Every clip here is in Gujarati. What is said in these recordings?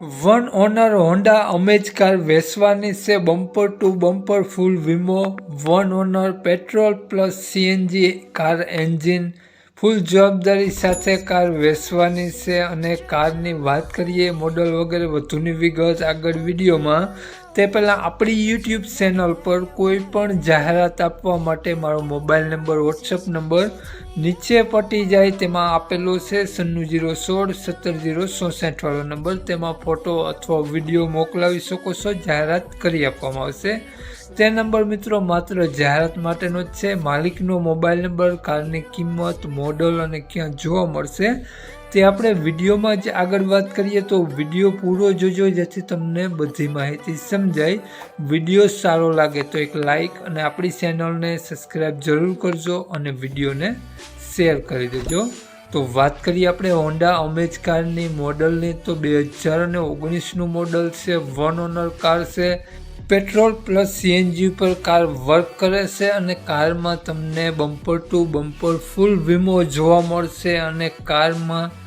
One owner Honda Amaze car વેચવાની છે બમ્પર ટુ બમ્પર ફૂલ વીમો. One owner petrol plus CNG car engine. Full જવાબદારી સાથે કાર વેચવાની છે અને કારની વાત કરીએ, મોડલ વગેરે વધુની વિગત આગળ વિડીયોમાં. તે પહેલાં આપણી યુટ્યુબ ચેનલ પર કોઈ પણ જાહેરાત આપવા માટે મારો મોબાઈલ નંબર વોટ્સઅપ નંબર નીચે પટી જાય તેમાં આપેલો છે સન્નું જીરો સોળ સત્તર જીરો ચોસઠવાળો નંબર તેમાં ફોટો અથવા વીડિયો મોકલાવી શકો છો, જાહેરાત કરી આપવામાં આવશે. તે નંબર મિત્રો માત્ર જાહેરાત માટેનો જ છે. માલિકનો મોબાઈલ નંબર કારની કિંમત મોડલ અને ક્યાં જોવા મળશે તે આપણે વિડીયોમાં જ આગળ વાત કરીએ તો વીડિયો પૂરો જોજો, જેથી તમને બધી માહિતી સમજાય. વીડિયો સારો લાગે તો એક લાઈક અને આપણી ચેનલને સબસ્ક્રાઈબ જરૂર કરજો અને વિડીયોને શેર કરી દેજો. તો વાત કરીએ આપણે હોન્ડા અમેજ કારની મોડલની. તો બે હજાર અને ઓગણીસનું મોડલ છે, વન ઓનર કાર છે. પેટ્રોલ પ્લસ સીએનજી ઉપર કાર વર્ક કરે છે અને કારમાં તમને બમ્પર ટુ બમ્પર ફૂલ વીમો જોવા મળશે અને કારમાં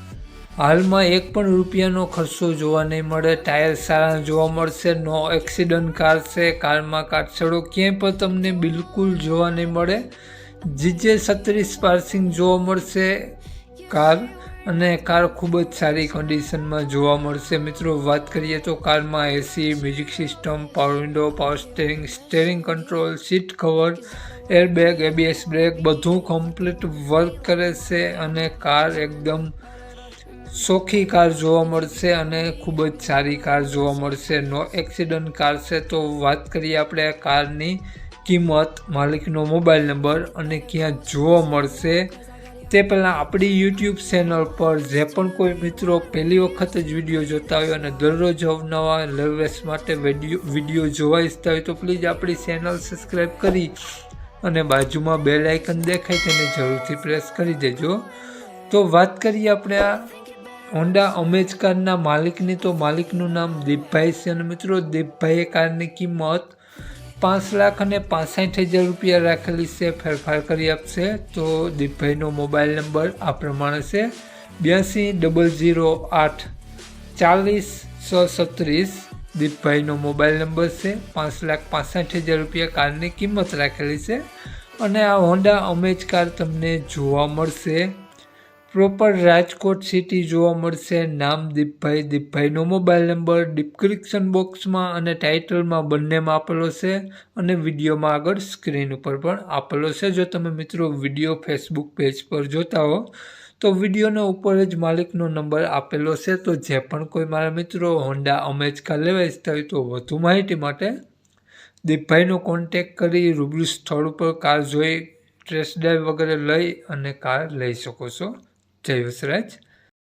હાલમાં એક પણ રૂપિયાનો ખર્ચો જોવા નહીં મળે. ટાયર સારા જોવા મળશે, નો એક્સિડન્ટ કાર છે કારમાં કાટછડો ક્યાંય પણ તમને બિલકુલ જોવા નહીં મળે. જીજે છત્રીસ પાર્સિંગ જોવા મળશે, કાર અને કાર ખૂબ જ સારી કન્ડિશનમાં જોવા મળશે. મિત્રો, વાત કરીએ તો કારમાં AC, music system power window power steering steering control seat cover airbag ABS brake બધું કમ્પ્લીટ વર્ક કરે છે અને કાર એકદમ સોખી કાર જોવા મળશે અને ખૂબ જ સારી કાર જોવા મળશે. નો એક્સિડન્ટ કાર છે. તો વાત કરીએ આપણે કારની કિંમત, માલિકનો મોબાઈલ નંબર અને ક્યાં જોવા મળશે. તે પહેલાં આપણી યુટ્યુબ ચેનલ પર જે પણ કોઈ મિત્રો પહેલી વખત જ વીડિયો જોતા હોય અને દરરોજ અવનવા લવેસ માટે વીડિયો જોવા ઈચ્છતા હોય, તો પ્લીઝ આપણી ચેનલ સબસ્ક્રાઈબ કરી અને બાજુમાં બે લાઇકન દેખાય તેને જરૂરથી પ્રેસ કરી દેજો. તો વાત કરીએ આપણે આ હોન્ડા અમેજ કારના માલિકની તો માલિકનું નામ દીપભાઈ છે અને મિત્રો દીપભાઈએ કારની કિંમત પાંચ લાખ અને પાસઠ હજાર રૂપિયા રાખેલી છે, ફેરફાર કરી આપશે. તો દીપભાઈનો મોબાઈલ નંબર આ પ્રમાણે છે. બ્યાસી ડબલ ઝીરો આઠ, ચાલીસ, સો સત્રીસ. દીપભાઈનો મોબાઈલ નંબર છે, પાંચ લાખ પાસઠ હજાર રૂપિયા કારની કિંમત રાખેલી છે. અને આ હોન્ડા અમેજ કાર તમને જોવા મળશે. પ્રોપર રાજકોટ સિટી જોવા મળશે. નામ દીપભાઈ દીપભાઈનો મોબાઈલ નંબર ડિસ્ક્રિપ્શન બોક્સમાં અને ટાઇટલમાં બંનેમાં આપેલો છે અને વિડીયોમાં આગળ સ્ક્રીન ઉપર પણ આપેલો છે. જો તમે મિત્રો વીડિયો ફેસબુક પેજ પર જોતા હો, તો વિડીયોના ઉપર જ માલિકનો નંબર આપેલો છે. તો જે પણ કોઈ મારા મિત્રો હોન્ડા અમેજકા લેવા ઇચ્છતા હોય તો વધુ માહિતી માટે દીપભાઈનો કોન્ટેક કરી રૂબરૂ સ્થળ ઉપર કાર જોઈ, ટેસ્ટ ડ્રાઈવ વગેરે લઈ અને કાર લઈ શકો છો. જય વસરાજ